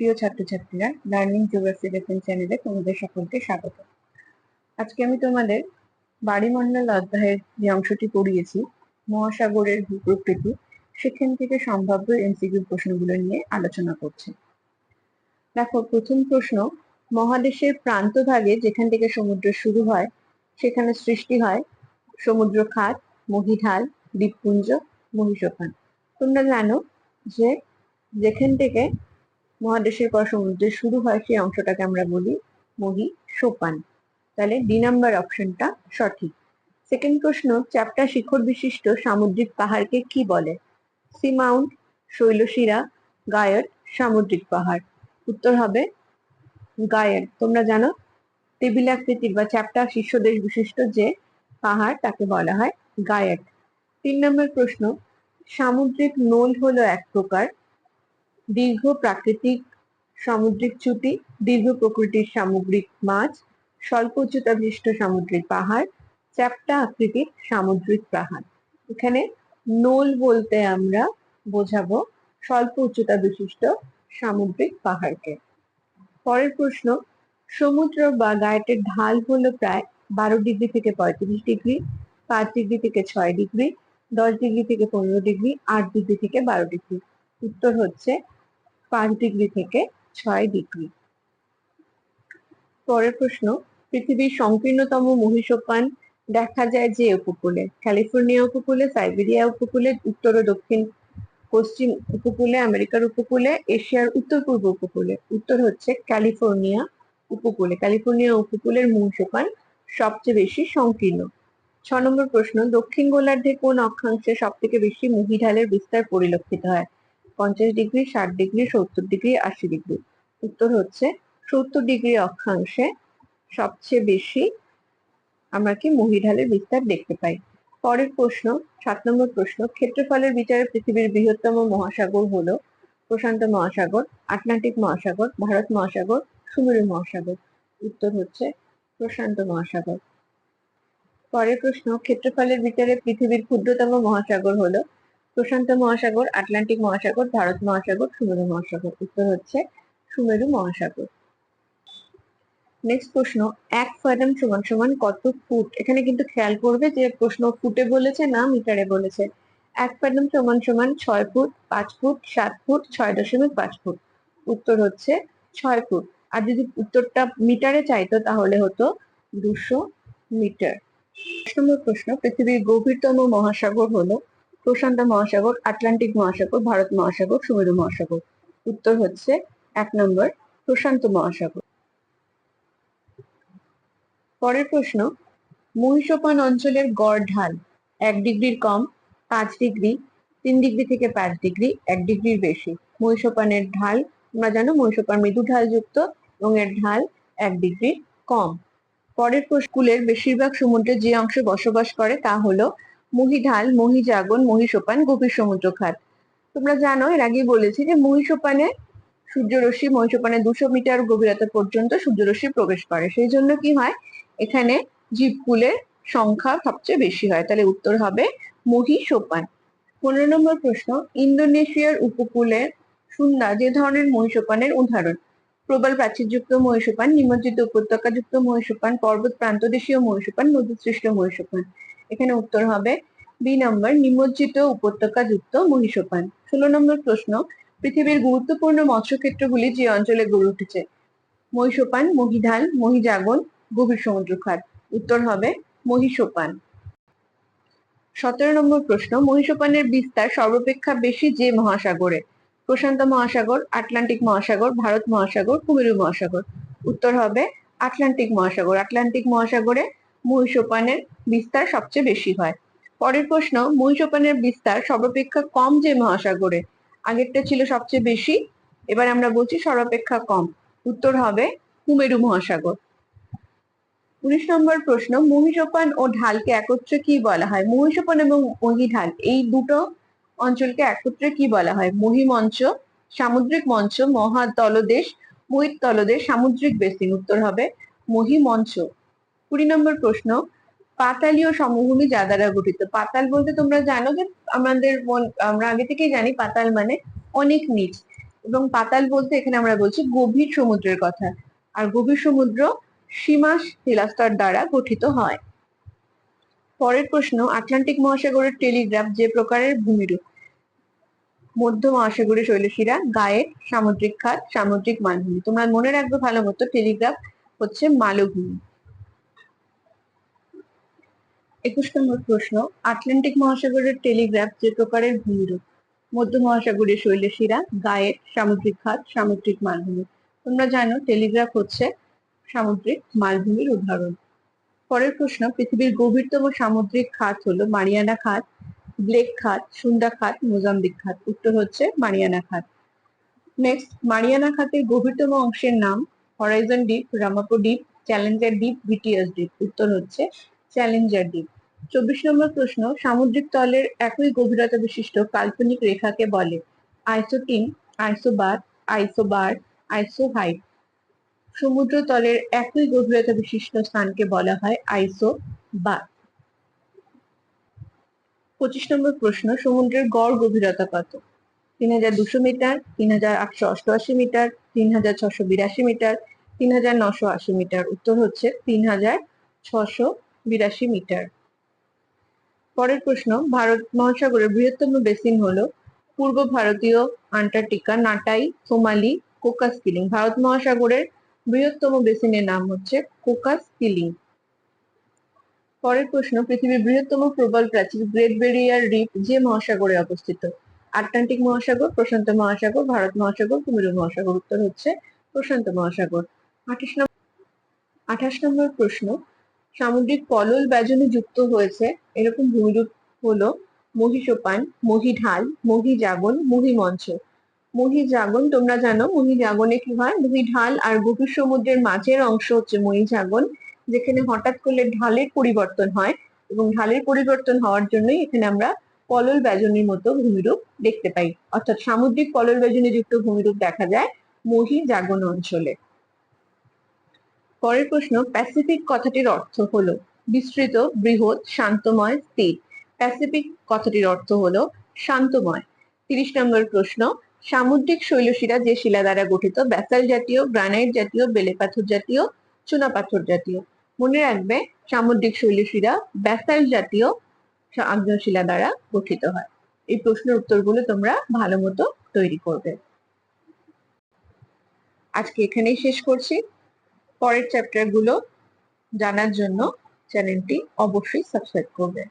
প্রিয় ছাত্রছাত্রীরা learning geography lesson চ্যানেলে তোমাদের সকলকে স্বাগত। আজকে আমি তোমাদের বাড়িমণ্ডল অধ্যায়ের যে অংশটি পড়িয়েছি, মহাসাগরের ভূপ্রকৃতি, সেখান থেকে সম্ভাব্য এমসিকিউ প্রশ্নগুলো নিয়ে আলোচনা করছি। দেখো, প্রথম প্রশ্ন, মহাদেশের প্রান্তভাগে যেখান থেকে সমুদ্র শুরু হয়, সেখানে সৃষ্টি হয় সমুদ্র খাত, মহিঢাল, দ্বীপপুঞ্জ মহিষোপান তোমরা জানো যে যেখান থেকে মহাদেশের পর সমুদ্রে শুরু হয় সেই অংশটাকে আমরা বলি মহি সোপান। তাহলে ডি নাম্বার অপশনটা সঠিক। সেকেন্ড প্রশ্ন চ্যাপ্টা শিখর বিশিষ্ট সামুদ্রিক পাহাড়কে কি বলে? সি মাউন্ট শৈলশিরা গায়ট সামুদ্রিক পাহাড়। উত্তর হবে গায়ট তোমরা জানো টেবিল আকৃতির বা চ্যাপ্টা শীর্ষদেশ বিশিষ্ট যে পাহাড়, তাকে বলা হয় গায়ট তিন নম্বর প্রশ্ন, সামুদ্রিক নোল হলো এক প্রকার দীর্ঘ প্রাকৃতিক সামুদ্রিক চুটি, দীর্ঘ প্রকৃতির সামুদ্রিক মাছ স্বল্প উচ্চতা বিশিষ্ট সামুদ্রিক পাহাড়, চ্যাপ্টা আকৃতির সামুদ্রিক পাহাড়। এখানে নোল বলতে আমরা বোঝাবো স্বল্প উচ্চতা বিশিষ্ট সামুদ্রিক পাহাড়কে। পরের প্রশ্ন, সমুদ্র বা গায়েটের ঢাল হলো প্রায় বারো ডিগ্রি থেকে পঁয়ত্রিশ ডিগ্রি, পাঁচ ডিগ্রি থেকে ছয় ডিগ্রি, দশ ডিগ্রি থেকে পনেরো ডিগ্রি, আট ডিগ্রি থেকে বারো ডিগ্রি। উত্তর হচ্ছে পাঁচ ডিগ্রি থেকে ছয় ডিগ্রি পরের প্রশ্ন, পৃথিবীর সংকীর্ণতম মহিষোপান দেখা যায় যে উপকূলে? ক্যালিফোর্নিয়া উপকূলে, সাইবেরিয়া উপকূলে, উত্তর ও দক্ষিণ, পশ্চিম উপকূলে, আমেরিকার উপকূলে, এশিয়ার উত্তর পূর্ব উপকূলে। উত্তর হচ্ছে ক্যালিফোর্নিয়া উপকূলে। ক্যালিফোর্নিয়া উপকূলের মহিষোপান সবচেয়ে বেশি সংকীর্ণ। ছ নম্বর প্রশ্ন, দক্ষিণ গোলার্ধে কোন অক্ষাংশে সব থেকে বেশি মহিঢালের বিস্তার পরিলক্ষিত হয়? পঞ্চাশ ডিগ্রি, ষাট ডিগ্রি, সত্তর ডিগ্রি, আশি ডিগ্রি। উত্তর হচ্ছে সত্তর ডিগ্রি অক্ষাংশে সবচেয়ে বেশি আমরা কি মহিঢালের বিস্তার দেখতে পাই। পরের প্রশ্ন, সাত নম্বর প্রশ্ন, ক্ষেত্রফলের বিচারে পৃথিবীর বৃহত্তম মহাসাগর হলো প্রশান্ত মহাসাগর, আটলান্টিক মহাসাগর, ভারত মহাসাগর, সুমেরু মহাসাগর। উত্তর হচ্ছে প্রশান্ত মহাসাগর। পরের প্রশ্ন, ক্ষেত্রফলের বিচারে পৃথিবীর ক্ষুদ্রতম মহাসাগর হলো প্রশান্ত মহাসাগর, আটলান্টিক মহাসাগর, ভারত মহাসাগর, সুমেরু মহাসাগর। উত্তর হচ্ছে সুমেরু মহাসাগর। নেক্সট প্রশ্ন, এক ফাদাম সমান সমান কত ফুট? এখানে কিন্তু খেয়াল করবে যে প্রশ্ন ফুটে বলেছে না মিটারে বলেছে। এক ফাদাম সমান সমান ছয় ফুট, পাঁচ ফুট, সাত ফুট, ছয় দশমিক পাঁচ ফুট। উত্তর হচ্ছে ছয় ফুট। আর যদি উত্তরটা মিটারে চাইতো তাহলে হতো দুশো মিটার। নম্বর প্রশ্ন, পৃথিবীর গভীরতম মহাসাগর হলো প্রশান্ত মহাসাগর, আটলান্টিক মহাসাগর, ভারত মহাসাগর, সুমেরু মহাসাগর। উত্তর হচ্ছে এক নম্বর প্রশান্ত মহাসাগর। পরের প্রশ্ন, মহিষোপান অঞ্চলের গড় ঢাল এক ডিগ্রির কম, পাঁচ ডিগ্রি, তিন ডিগ্রি থেকে পাঁচ ডিগ্রি, এক ডিগ্রির বেশি। মহিষোপানের ঢাল আমরা জানো মহিষোপান মৃদু ঢাল যুক্ত এবং এর ঢাল এক ডিগ্রির কম। পরের স্কুলের বেশিরভাগ সমুদ্রে যে অংশে বসবাস করে তা হলো মহিঢাল মহিজাগন মহিষোপান গভীর সমুদ্র খাত তোমরা জানো, এর আগে বলেছি যে মহিষোপানে সূর্যরশ্মি মহিষোপানে দুশো মিটার গভীরতা পর্যন্ত সূর্যরশ্মি প্রবেশ করে। সেই জন্য কি হয়, এখানে জীবকুলের সংখ্যা সবচেয়ে বেশি হয়। তাহলে উত্তর হবে মহিষোপান পনেরো নম্বর প্রশ্ন, ইন্দোনেশিয়ার উপকূলে সুন্দা, যে ধরনের মহিষোপানের উদাহরণ? প্রবল প্রাচীরযুক্ত মহিষোপান নিমজ্জিত উপত্যকাযুক্ত মহিষোপান পর্বত প্রান্তদেশীয় মহিষোপান নদীসৃষ্ট মহিষোপান এখানে উত্তর হবে বি নম্বর, নিমজ্জিত উপত্যকাযুক্ত মহিষোপান। ষোলো নম্বর প্রশ্ন, পৃথিবীর গুরুত্বপূর্ণ মৎস্যক্ষেত্রগুলি যে অঞ্চলে গড়ে উঠেছে? মহিষোপান মহিঢাল মহিজাগন, গভীর সমুদ্র খাত উত্তর হবে মহিষোপান। সতেরো নম্বর প্রশ্ন, মহিষোপানের বিস্তার সর্বাপেক্ষা বেশি যে মহাসাগরে? প্রশান্ত মহাসাগর, আটলান্টিক মহাসাগর, ভারত মহাসাগর, কুমেরু মহাসাগর। উত্তর হবে আটলান্টিক মহাসাগর। আটলান্টিক মহাসাগরে মহিষোপানের বিস্তার সবচেয়ে বেশি হয়। পরের প্রশ্ন, মহিষোপানের বিস্তার সর্বাপেক্ষা কম যে মহাসাগরে? আগেরটা ছিল সবচেয়ে বেশি, এবার আমরা বলছি সর্বাপেক্ষা কম। উত্তর হবে কুমেরু মহাসাগর। উনিশ নম্বর প্রশ্ন, মহিষোপান ও ঢালকে একত্রে কি বলা হয়? মহিষোপান এবং মহিঢাল এই দুটো অঞ্চলকে একত্রে কি বলা হয়? মহিমঞ্চ সামুদ্রিক মঞ্চ, মহাতলদেশ মহিত তলদেশ সামুদ্রিক বেসিন। উত্তর হবে মহিমঞ্চ কুড়ি নম্বর প্রশ্ন, পাতালীয় সমভূমি যা দ্বারা গঠিত। পাতাল বলতে তোমরা জানো যে আমাদের আমরা আগে থেকেই জানি পাতাল মানে অনেক নিচ। এবং পাতাল বলতে এখানে আমরা বলছি গভীর সমুদ্রের কথা। আর গভীর সমুদ্র সীমা শিলাস্তর দ্বারা গঠিত হয়। পরের প্রশ্ন, আটলান্টিক মহাসাগরের টেলিগ্রাফ যে প্রকারের ভূমিরূপ। মধ্য মহাসাগরীয় শৈলশিরা গায়ের সামুদ্রিক খাত সামুদ্রিক মালভূমি। তোমরা মনে রাখবে ভালো মতো টেলিগ্রাফ হচ্ছে মালভূমি। একুশ নম্বর প্রশ্ন, আটলান্টিক মহাসাগরের টেলিগ্রাফ যে প্রকারের ভূমিরূপ। মধ্য মহাসাগরীয় শৈলশিরা গায়ের সামুদ্রিক খাত সামুদ্রিক মালভূমি। তোমরা জানো, টেলিগ্রাফ হচ্ছে সামুদ্রিক মালভূমির উদাহরণ। পরের প্রশ্ন, পৃথিবীর গভীরতম সামুদ্রিক খাত হলো মারিয়ানা খাত ব্লেক খাত সুন্দা খাত মোজাম্বিক খাত উত্তর হচ্ছে মারিয়ানা খাত নেক্সট, মারিয়ানা খাতের গভীরতম অংশের নাম হরাইজন দ্বীপ, রামাপো দ্বীপ, চ্যালেঞ্জার দ্বীপ ভিটিয়াস দ্বীপ। উত্তর হচ্ছে চ্যালেঞ্জার দ্বীপ চব্বিশ নম্বর প্রশ্ন, সামুদ্রিক তলের একই গভীরতা বিশিষ্ট কাল্পনিক রেখাকে বলে আইসোটিন আইসোবার আইসোবার আইসোহাইট সমুদ্র তলের একই গভীরতা বিশিষ্ট স্থানকে বলা হয় আইসো বার পঁচিশ নম্বর প্রশ্ন, সমুদ্রের গড় গভীরতা কত? তিন হাজার দুশো মিটার, তিন হাজার আটশো অষ্টআশি মিটার, তিন হাজার ছশো বিরাশি মিটার, তিন হাজার নশো আশি মিটার। উত্তর হচ্ছে তিন হাজার ছশো বিরাশি মিটার। পরের প্রশ্ন, ভারত মহাসাগরের বৃহত্তম বেসিন হল পূর্ব ভারতীয় আন্টার্কটিকা, নাটাই, সোমালি, কোকাস কিলিং ভারত মহাসাগরের বৃহত্তম বেসিনের নাম হচ্ছে কোকাস কিলিং পরের প্রশ্ন, পৃথিবীর বৃহত্তম প্রবল প্রাচীর গ্রেট বেরিয়ার রিফ যে মহাসাগরে অবস্থিত? আটলান্টিক মহাসাগর, প্রশান্ত মহাসাগর, ভারত মহাসাগর কুমির মহাসাগর। উত্তর হচ্ছে প্রশান্ত মহাসাগর। আঠাশ নম্বর আঠাশ নম্বর প্রশ্ন সামুদ্রিক পলল ব্যজনে যুক্ত হয়েছে। এরকম ভূমিরূপ হলো মহিষোপান, মহিঢাল, মহিজাগন, মহিমঞ্চ। মহিজাগন, তোমরা জানো, মহিজাগনে কি হয়? মহিঢাল আর গভীর সমুদ্রের মাঝের অংশ হচ্ছে মহিজাগন, যেখানে হঠাৎ করলে ঢালের পরিবর্তন হয় এবং ঢালের পরিবর্তন হওয়ার জন্যই এখানে আমরা পলল ব্যজনের মতো ভূমিরূপ দেখতে পাই। অর্থাৎ সামুদ্রিক পলল ব্যজনে যুক্ত ভূমিরূপ দেখা যায় মহি জাগন অঞ্চলে। পরের প্রশ্ন প্যাসিফিক কথাটির অর্থ হলো বিস্তৃত, বৃহৎ, শান্তময়, স্থির। প্যাসিফিক কথাটির অর্থ হলো শান্তময়। তিরিশ নম্বর প্রশ্ন, সামুদ্রিক শৈলশিরা যে শিলা দ্বারা গঠিত, ব্যাসাল জাতীয়, গ্রানাইট জাতীয়, বেলে পাথর জাতীয় চুনাপাথর জাতীয়। মনে রাখবে, সামুদ্রিক শৈলশিরা ব্যাসাল জাতীয় আগ্নেয়শিলা দ্বারা গঠিত হয়। এই প্রশ্নের উত্তরগুলো তোমরা ভালো মতো তৈরি করবে। আজকে এখানেই শেষ করছি। পরের চ্যাপ্টারগুলো জানার জন্য চ্যানেলটি অবশ্যই সাবস্ক্রাইব করবে।